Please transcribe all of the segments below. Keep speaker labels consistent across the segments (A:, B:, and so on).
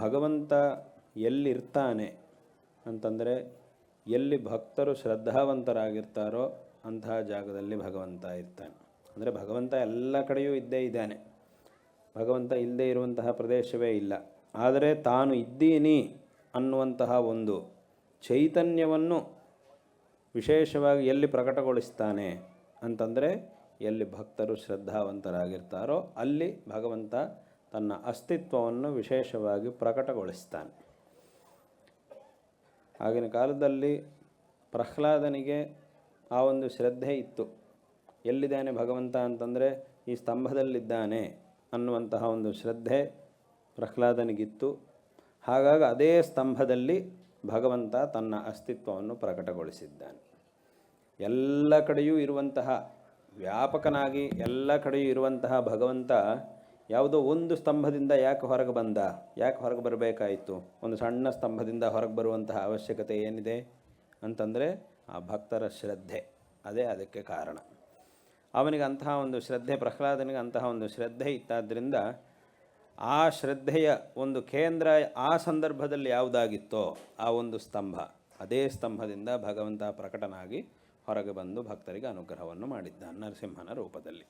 A: ಭಗವಂತ ಎಲ್ಲಿರ್ತಾನೆ ಅಂತಂದರೆ ಎಲ್ಲಿ ಭಕ್ತರು ಶ್ರದ್ಧಾವಂತರಾಗಿರ್ತಾರೋ ಅಂತಹ ಜಾಗದಲ್ಲಿ ಭಗವಂತ ಇರ್ತಾನೆ. ಅಂದರೆ ಭಗವಂತ ಎಲ್ಲ ಕಡೆಯೂ ಇದ್ದೇ ಇದ್ದಾನೆ. ಭಗವಂತ ಇಲ್ಲದೇ ಇರುವಂತಹ ಪ್ರದೇಶವೇ ಇಲ್ಲ. ಆದರೆ ತಾನು ಇದ್ದೀನಿ ಅನ್ನುವಂತಹ ಒಂದು ಚೈತನ್ಯವನ್ನು ವಿಶೇಷವಾಗಿ ಎಲ್ಲಿ ಪ್ರಕಟಗೊಳಿಸ್ತಾನೆ ಅಂತಂದರೆ ಎಲ್ಲಿ ಭಕ್ತರು ಶ್ರದ್ಧಾವಂತರಾಗಿರ್ತಾರೋ ಅಲ್ಲಿ ಭಗವಂತ ತನ್ನ ಅಸ್ತಿತ್ವವನ್ನು ವಿಶೇಷವಾಗಿ ಪ್ರಕಟಗೊಳಿಸ್ತಾನೆ. ಆಗಿನ ಕಾಲದಲ್ಲಿ ಪ್ರಹ್ಲಾದನಿಗೆ ಆ ಒಂದು ಶ್ರದ್ಧೆ ಇತ್ತು. ಎಲ್ಲಿದ್ದಾನೆ ಭಗವಂತ ಅಂತಂದರೆ ಈ ಸ್ತಂಭದಲ್ಲಿದ್ದಾನೆ ಅನ್ನುವಂತಹ ಒಂದು ಶ್ರದ್ಧೆ ಪ್ರಹ್ಲಾದನಿಗಿತ್ತು. ಹಾಗಾಗಿ ಅದೇ ಸ್ತಂಭದಲ್ಲಿ ಭಗವಂತ ತನ್ನ ಅಸ್ತಿತ್ವವನ್ನು ಪ್ರಕಟಗೊಳಿಸಿದ್ದಾನೆ. ಎಲ್ಲ ಕಡೆಯೂ ಇರುವಂತಹ ವ್ಯಾಪಕನಾಗಿ ಎಲ್ಲ ಕಡೆಯೂ ಇರುವಂತಹ ಭಗವಂತ ಯಾವುದೋ ಒಂದು ಸ್ತಂಭದಿಂದ ಯಾಕೆ ಹೊರಗೆ ಬಂದ? ಯಾಕೆ ಹೊರಗೆ ಬರಬೇಕಾಯಿತು? ಒಂದು ಸಣ್ಣ ಸ್ತಂಭದಿಂದ ಹೊರಗೆ ಬರುವಂತಹ ಅವಶ್ಯಕತೆ ಏನಿದೆ ಅಂತಂದರೆ ಆ ಭಕ್ತರ ಶ್ರದ್ಧೆ. ಅದೇ ಅದಕ್ಕೆ ಕಾರಣ. ಅವನಿಗೆ ಅಂತಹ ಒಂದು ಶ್ರದ್ಧೆ, ಪ್ರಹ್ಲಾದನಿಗೆ ಅಂತಹ ಒಂದು ಶ್ರದ್ಧೆ ಇತ್ತಾದ್ದರಿಂದ ಆ ಶ್ರದ್ಧೆಯ ಒಂದು ಕೇಂದ್ರ ಆ ಸಂದರ್ಭದಲ್ಲಿ ಯಾವುದಾಗಿತ್ತೋ ಆ ಒಂದು ಸ್ತಂಭ, ಅದೇ ಸ್ತಂಭದಿಂದ ಭಗವಂತ ಪ್ರಕಟನಾಗಿ ಹೊರಗೆ ಬಂದು ಭಕ್ತರಿಗೆ ಅನುಗ್ರಹವನ್ನು ಮಾಡಿದ್ದ ನರಸಿಂಹನ ರೂಪದಲ್ಲಿ.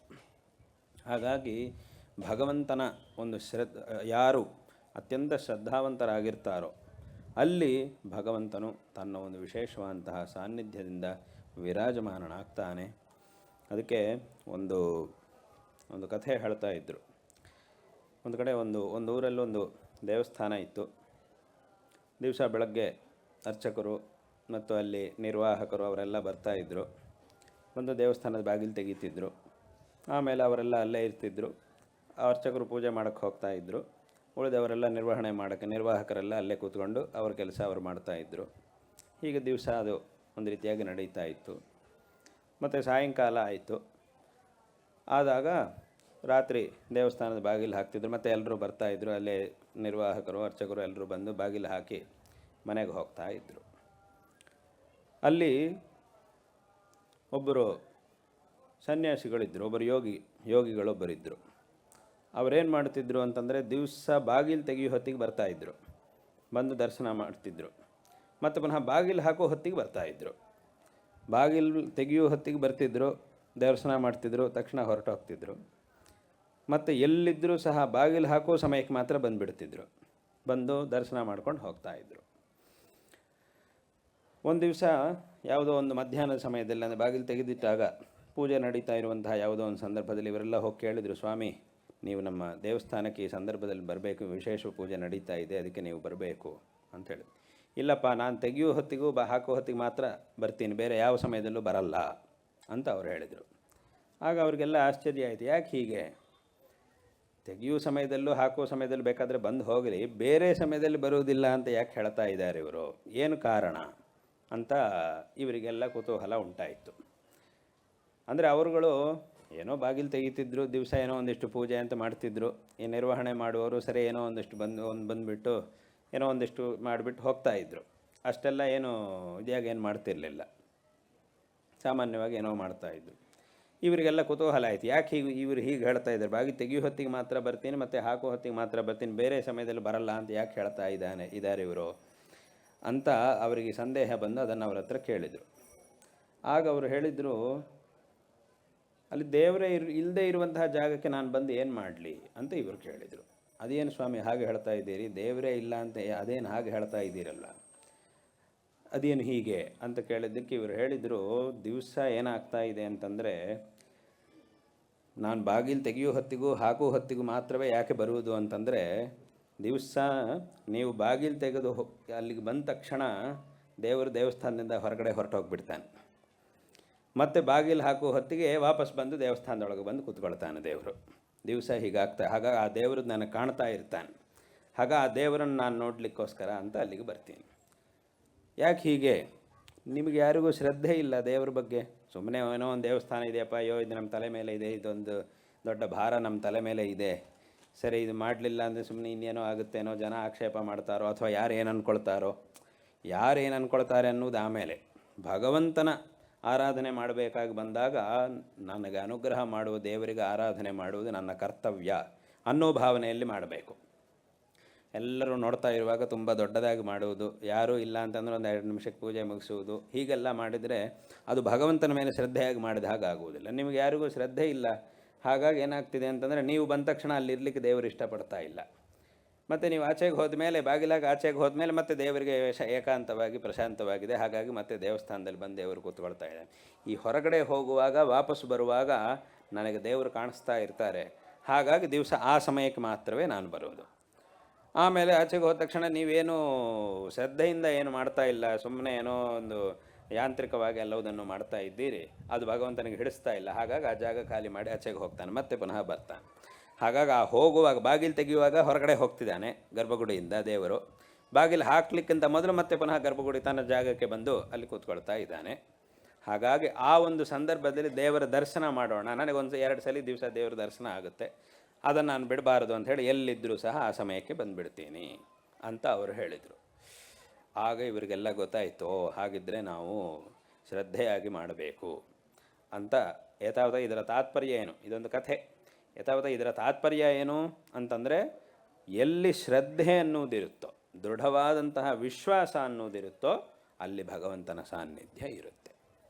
A: ಹಾಗಾಗಿ ಭಗವಂತನ ಒಂದು ಶ್ರದ್ಧ, ಯಾರು ಅತ್ಯಂತ ಶ್ರದ್ಧಾವಂತರಾಗಿರ್ತಾರೋ ಅಲ್ಲಿ ಭಗವಂತನು ತನ್ನ ಒಂದು ವಿಶೇಷವಾದಂತಹ ಸಾನ್ನಿಧ್ಯದಿಂದ ವಿರಾಜಮಾನನಾಗ್ತಾನೆ. ಅದಕ್ಕೆ ಒಂದು ಒಂದು ಕಥೆ ಹೇಳ್ತಾ ಇದ್ದರು ಒಂದು ಕಡೆ ಒಂದು ಒಂದು ಊರಲ್ಲಿ ಒಂದು ದೇವಸ್ಥಾನ ಇತ್ತು. ದಿವಸ ಬೆಳಗ್ಗೆ ಅರ್ಚಕರು ಮತ್ತು ಅಲ್ಲಿ ನಿರ್ವಾಹಕರು ಅವರೆಲ್ಲ ಬರ್ತಾ ಇದ್ದರು ಒಂದು ದೇವಸ್ಥಾನದ ಬಾಗಿಲು ತೆಗೀತಿದ್ರು. ಆಮೇಲೆ ಅವರೆಲ್ಲ ಅಲ್ಲೇ ಇರ್ತಿದ್ರು. ಅರ್ಚಕರು ಪೂಜೆ ಮಾಡೋಕ್ಕೆ ಹೋಗ್ತಾ ಇದ್ದರು ಉಳಿದವರೆಲ್ಲ ನಿರ್ವಹಣೆ ಮಾಡೋಕ್ಕೆ, ನಿರ್ವಾಹಕರೆಲ್ಲ ಅಲ್ಲೇ ಕೂತ್ಕೊಂಡು ಅವ್ರ ಕೆಲಸ ಅವರು ಮಾಡ್ತಾ ಇದ್ದರು ಹೀಗೆ ದಿವಸ ಅದು ಒಂದು ರೀತಿಯಾಗಿ ನಡೀತಾ ಇತ್ತು. ಮತ್ತು ಸಾಯಂಕಾಲ ಆಯಿತು. ಆದಾಗ ರಾತ್ರಿ ದೇವಸ್ಥಾನದ ಬಾಗಿಲು ಹಾಕ್ತಿದ್ರು. ಮತ್ತು ಎಲ್ಲರೂ ಬರ್ತಾಯಿದ್ರು ಅಲ್ಲೇ ನಿರ್ವಾಹಕರು, ಅರ್ಚಕರು ಎಲ್ಲರೂ ಬಂದು ಬಾಗಿಲು ಹಾಕಿ ಮನೆಗೆ ಹೋಗ್ತಾ ಇದ್ದರು ಅಲ್ಲಿ ಒಬ್ಬರು ಸನ್ಯಾಸಿಗಳಿದ್ದರು ಒಬ್ಬರು ಯೋಗಿ ಯೋಗಿಗಳೊಬ್ಬರಿದ್ದರು ಅವರೇನು ಮಾಡ್ತಿದ್ರು ಅಂತಂದರೆ ದಿವಸ ಬಾಗಿಲು ತೆಗೆಯೋ ಹೊತ್ತಿಗೆ ಬರ್ತಾಯಿದ್ರು ಬಂದು ದರ್ಶನ ಮಾಡ್ತಿದ್ರು. ಮತ್ತು ಪುನಃ ಬಾಗಿಲು ಹಾಕೋ ಹೊತ್ತಿಗೆ ಬರ್ತಾಯಿದ್ರು ಬಾಗಿಲು ತೆಗೆಯೋ ಹೊತ್ತಿಗೆ ಬರ್ತಿದ್ರು, ದರ್ಶನ ಮಾಡ್ತಿದ್ರು, ತಕ್ಷಣ ಹೊರಟು ಹೋಗ್ತಿದ್ರು ಮತ್ತು ಎಲ್ಲಿದ್ದರೂ ಸಹ ಬಾಗಿಲು ಹಾಕೋ ಸಮಯಕ್ಕೆ ಮಾತ್ರ ಬಂದುಬಿಡ್ತಿದ್ರು. ಬಂದು ದರ್ಶನ ಮಾಡ್ಕೊಂಡು ಹೋಗ್ತಾಯಿದ್ರು ಒಂದು ದಿವಸ ಯಾವುದೋ ಒಂದು ಮಧ್ಯಾಹ್ನದ ಸಮಯದಲ್ಲಿ, ಅಂದರೆ ಬಾಗಿಲು ತೆಗೆದಿಟ್ಟಾಗ ಪೂಜೆ ನಡೀತಾ ಇರುವಂತಹ ಯಾವುದೋ ಒಂದು ಸಂದರ್ಭದಲ್ಲಿ ಇವರೆಲ್ಲ ಹೋಗಿ ಕೇಳಿದರು, ಸ್ವಾಮಿ ನೀವು ನಮ್ಮ ದೇವಸ್ಥಾನಕ್ಕೆ ಈ ಸಂದರ್ಭದಲ್ಲಿ ಬರಬೇಕು, ವಿಶೇಷ ಪೂಜೆ ನಡೀತಾ ಇದೆ, ಅದಕ್ಕೆ ನೀವು ಬರಬೇಕು ಹೇಳಿದ್ರು ಇಲ್ಲಪ್ಪ, ನಾನು ತೆಗೆಯೋ ಹೊತ್ತಿಗೂ ಹಾಕೋ ಹೊತ್ತಿಗೆ ಮಾತ್ರ ಬರ್ತೀನಿ, ಬೇರೆ ಯಾವ ಸಮಯದಲ್ಲೂ ಬರಲ್ಲ ಅಂತ ಅವ್ರು ಹೇಳಿದರು. ಆಗ ಅವ್ರಿಗೆಲ್ಲ ಆಶ್ಚರ್ಯ ಆಯಿತು, ಯಾಕೆ ಹೀಗೆ? ತೆಗೆಯೋ ಸಮಯದಲ್ಲೂ ಹಾಕೋ ಸಮಯದಲ್ಲೂ ಬೇಕಾದರೆ ಬಂದು ಹೋಗಲಿ ಬೇರೆ ಸಮಯದಲ್ಲಿ ಬರುವುದಿಲ್ಲ ಅಂತ ಯಾಕೆ ಹೇಳ್ತಾ ಇದ್ದಾರೆ ಇವರು? ಏನು ಕಾರಣ ಅಂತ ಇವರಿಗೆಲ್ಲ ಕುತೂಹಲ ಉಂಟಾಯಿತು. ಅಂದರೆ ಅವರುಗಳು ಏನೋ ಬಾಗಿಲು ತೆಗಿತಿದ್ರು, ದಿವಸ ಏನೋ ಒಂದಿಷ್ಟು ಪೂಜೆ ಅಂತ ಮಾಡ್ತಿದ್ರು. ಈ ನಿರ್ವಹಣೆ ಮಾಡುವವರು ಸರಿ ಏನೋ ಒಂದಿಷ್ಟು ಬಂದು, ಒಂದು ಬಂದುಬಿಟ್ಟು ಏನೋ ಒಂದಿಷ್ಟು ಮಾಡಿಬಿಟ್ಟು ಹೋಗ್ತಾ ಇದ್ದರು ಅಷ್ಟೆಲ್ಲ ಏನು ಇದಾಗಿ ಏನು ಮಾಡ್ತಿರಲಿಲ್ಲ. ಸಾಮಾನ್ಯವಾಗಿ ಏನೋ ಮಾಡ್ತಾಯಿದ್ರು ಇವರಿಗೆಲ್ಲ ಕುತೂಹಲ ಆಯಿತು. ಯಾಕೆ ಹೀಗೆ, ಇವರು ಹೀಗೆ ಹೇಳ್ತಾ ಇದ್ದಾರೆ? ಬಾಗಿ ತೆಗಿಯೋ ಹೊತ್ತಿಗೆ ಮಾತ್ರ ಬರ್ತೀನಿ, ಮತ್ತು ಹಾಕೋ ಹೊತ್ತಿಗೆ ಮಾತ್ರ ಬರ್ತೀನಿ, ಬೇರೆ ಸಮಯದಲ್ಲಿ ಬರಲ್ಲ ಅಂತ ಯಾಕೆ ಹೇಳ್ತಾ ಇದ್ದಾನೆ, ಇದ್ದಾರೆ ಇವರು? ಅಂತ ಅವರಿಗೆ ಸಂದೇಹ ಬಂದು ಅದನ್ನು ಅವ್ರ ಹತ್ರ ಕೇಳಿದರು. ಆಗ ಅವರು ಹೇಳಿದರು ಅಲ್ಲಿ ದೇವರೇ ಇರ್ ಇಲ್ಲದೆ ಇರುವಂತಹ ಜಾಗಕ್ಕೆ ನಾನು ಬಂದು ಏನು ಮಾಡಲಿ ಅಂತ ಇವರು ಕೇಳಿದರು. ಅದೇನು ಸ್ವಾಮಿ, ಹಾಗೆ ಹೇಳ್ತಾ ಇದ್ದೀರಿ? ದೇವರೇ ಇಲ್ಲ ಅಂತ ಅದೇನು ಹಾಗೆ ಹೇಳ್ತಾ ಇದ್ದೀರಲ್ಲ? ಅದೇನು ಹೀಗೆ ಅಂತ ಕೇಳಿದ್ದಕ್ಕೆ ಇವರು ಹೇಳಿದರು, ದಿವಸ ಏನಾಗ್ತಾ ಇದೆ ಅಂತಂದರೆ, ನಾನು ಬಾಗಿಲು ತೆಗೆಯೋ ಹೊತ್ತಿಗೂ ಹಾಕೋ ಹೊತ್ತಿಗೂ ಮಾತ್ರವೇ ಯಾಕೆ ಬರುವುದು ಅಂತಂದರೆ, ದಿವಸ ನೀವು ಬಾಗಿಲು ತೆಗೆದು ಅಲ್ಲಿಗೆ ಬಂದ ತಕ್ಷಣ ದೇವರು ದೇವಸ್ಥಾನದಿಂದ ಹೊರಗಡೆ ಹೊರಟೋಗ್ಬಿಡ್ತಾನೆ. ಮತ್ತು ಬಾಗಿಲು ಹಾಕೋ ಹೊತ್ತಿಗೆ ವಾಪಸ್ ಬಂದು ದೇವಸ್ಥಾನದೊಳಗೆ ಬಂದು ಕೂತ್ಕೊಳ್ತಾನೆ ದೇವರು. ದಿವಸ ಹೀಗಾಗ್ತಾ ಹಾಗ ಆ ದೇವರು ನನಗೆ ಕಾಣ್ತಾ ಇರ್ತಾನೆ. ಹಾಗ ಆ ದೇವರನ್ನು ನಾನು ನೋಡಲಿಕ್ಕೋಸ್ಕರ ಅಂತ ಅಲ್ಲಿಗೆ ಬರ್ತೀನಿ. ಯಾಕೆ ಹೀಗೆ? ನಿಮಗೆ ಯಾರಿಗೂ ಶ್ರದ್ಧೆ ಇಲ್ಲ ದೇವ್ರ ಬಗ್ಗೆ? ಸುಮ್ಮನೆ ಏನೋ ಒಂದು ದೇವಸ್ಥಾನ ಇದೆಯಪ್ಪ, ಅಯ್ಯೋ, ಇದು ನಮ್ಮ ತಲೆ ಮೇಲೆ ಇದೆ, ಇದೊಂದು ದೊಡ್ಡ ಭಾರ ನಮ್ಮ ತಲೆ ಮೇಲೆ ಇದೆ. ಸರಿ, ಇದು ಮಾಡಲಿಲ್ಲ ಅಂದರೆ ಸುಮ್ಮನೆ ಇನ್ನೇನೋ ಆಗುತ್ತೇನೋ ಜನ ಆಕ್ಷೇಪ ಮಾಡ್ತಾರೋ, ಅಥವಾ ಯಾರು ಏನು ಅಂದ್ಕೊಳ್ತಾರೋ ಯಾರು ಏನು ಅಂದ್ಕೊಳ್ತಾರೆ ಅನ್ನೋದು ಆಮೇಲೆ. ಭಗವಂತನ ಆರಾಧನೆ ಮಾಡಬೇಕಾಗಿ ಬಂದಾಗ, ನನಗೆ ಅನುಗ್ರಹ ಮಾಡುವ ದೇವರಿಗೆ ಆರಾಧನೆ ಮಾಡುವುದು ನನ್ನ ಕರ್ತವ್ಯ ಅನ್ನೋ ಭಾವನೆಯಲ್ಲಿ ಮಾಡಬೇಕು. ಎಲ್ಲರೂ ನೋಡ್ತಾ ಇರುವಾಗ ತುಂಬ ದೊಡ್ಡದಾಗಿ ಮಾಡುವುದು, ಯಾರೂ ಇಲ್ಲ ಅಂತಂದ್ರೆ ಒಂದು ಎರಡು ನಿಮಿಷಕ್ಕೆ ಪೂಜೆ ಮುಗಿಸುವುದು, ಹೀಗೆಲ್ಲ ಮಾಡಿದರೆ ಅದು ಭಗವಂತನ ಮೇಲೆ ಶ್ರದ್ಧೆಯಾಗಿ ಮಾಡಿದ ಹಾಗೆ ಆಗುವುದಿಲ್ಲ. ನಿಮಗೆ ಯಾರಿಗೂ ಶ್ರದ್ಧೆ ಇಲ್ಲ, ಹಾಗಾಗಿ ಏನಾಗ್ತಿದೆ ಅಂತಂದರೆ ನೀವು ಬಂದ ತಕ್ಷಣ ಅಲ್ಲಿ ಇರಲಿಕ್ಕೆ ದೇವರು ಇಷ್ಟಪಡ್ತಾ ಇಲ್ಲ. ಮತ್ತು ನೀವು ಆಚೆಗೆ ಹೋದ್ಮೇಲೆ, ಬಾಗಿಲಾಗ ಆಚೆಗೆ ಹೋದ್ಮೇಲೆ ಮತ್ತೆ ದೇವರಿಗೆ ಏಕಾಂತವಾಗಿ ಪ್ರಶಾಂತವಾಗಿದೆ. ಹಾಗಾಗಿ ಮತ್ತೆ ದೇವಸ್ಥಾನದಲ್ಲಿ ಬಂದು ದೇವರು ಕೂತ್ಕೊಳ್ತಾ ಇದ್ದಾನೆ ಈ ಹೊರಗಡೆ ಹೋಗುವಾಗ, ವಾಪಸ್ ಬರುವಾಗ ನನಗೆ ದೇವರು ಕಾಣಿಸ್ತಾ ಇರ್ತಾರೆ. ಹಾಗಾಗಿ ದಿವಸ ಆ ಸಮಯಕ್ಕೆ ಮಾತ್ರವೇ ನಾನು ಬರೋದು. ಆಮೇಲೆ ಆಚೆಗೆ ಹೋದ ತಕ್ಷಣ ನೀವೇನು ಶ್ರದ್ಧೆಯಿಂದ ಏನು ಮಾಡ್ತಾ ಇಲ್ಲ ಸುಮ್ಮನೆ ಏನೋ ಒಂದು ಯಾಂತ್ರಿಕವಾಗಿ ಎಲ್ಲವುದನ್ನು ಮಾಡ್ತಾ ಇದ್ದೀರಿ. ಅದು ಭಗವಂತನಿಗೆ ಹಿಡಿಸ್ತಾ ಇಲ್ಲ. ಹಾಗಾಗಿ ಆ ಜಾಗ ಖಾಲಿ ಮಾಡಿ ಆಚೆಗೆ ಹೋಗ್ತಾನೆ. ಮತ್ತೆ ಪುನಃ ಬರ್ತಾನೆ. ಹಾಗಾಗಿ ಆ ಹೋಗುವಾಗ ಬಾಗಿಲು ತೆಗೆಯುವಾಗ ಹೊರಗಡೆ ಹೋಗ್ತಿದ್ದಾನೆ ಗರ್ಭಗುಡಿಯಿಂದ ದೇವರು. ಬಾಗಿಲು ಹಾಕ್ಲಿಕ್ಕಿಂತ ಮೊದಲು ಮತ್ತೆ ಪುನಃ ಗರ್ಭಗುಡಿ ತನ್ನ ಜಾಗಕ್ಕೆ ಬಂದು ಅಲ್ಲಿ ಕೂತ್ಕೊಳ್ತಾ ಇದ್ದಾನೆ. ಹಾಗಾಗಿ ಆ ಒಂದು ಸಂದರ್ಭದಲ್ಲಿ ದೇವರ ದರ್ಶನ ಮಾಡೋಣ. ನನಗೊಂದು ಎರಡು ಸಲ ದಿವಸ ದೇವರ ದರ್ಶನ ಆಗುತ್ತೆ. ಅದನ್ನು ನಾನು ಬಿಡಬಾರದು ಅಂತ ಹೇಳಿ ಎಲ್ಲಿದ್ದರೂ ಸಹ ಆ ಸಮಯಕ್ಕೆ ಬಂದುಬಿಡ್ತೀನಿ ಅಂತ ಅವರು ಹೇಳಿದರು. ಆಗ ಇವರಿಗೆಲ್ಲ ಗೊತ್ತಾಯಿತು ಹಾಗಿದ್ದರೆ ನಾವು ಶ್ರದ್ಧೆಯಾಗಿ ಮಾಡಬೇಕು ಅಂತ. ಯಥಾವತ ಇದರ ತಾತ್ಪರ್ಯ ಏನು? ಇದೊಂದು ಕಥೆ. ಯಥಾವತ ಇದರ ತಾತ್ಪರ್ಯ ಏನು ಅಂತಂದರೆ ಎಲ್ಲಿ ಶ್ರದ್ಧೆ ಅನ್ನೋದಿರುತ್ತೋ, ದೃಢವಾದಂತಹ ವಿಶ್ವಾಸ ಅನ್ನೋದಿರುತ್ತೋ, ಅಲ್ಲಿ ಭಗವಂತನ ಸಾನ್ನಿಧ್ಯ ಇರುತ್ತೆ.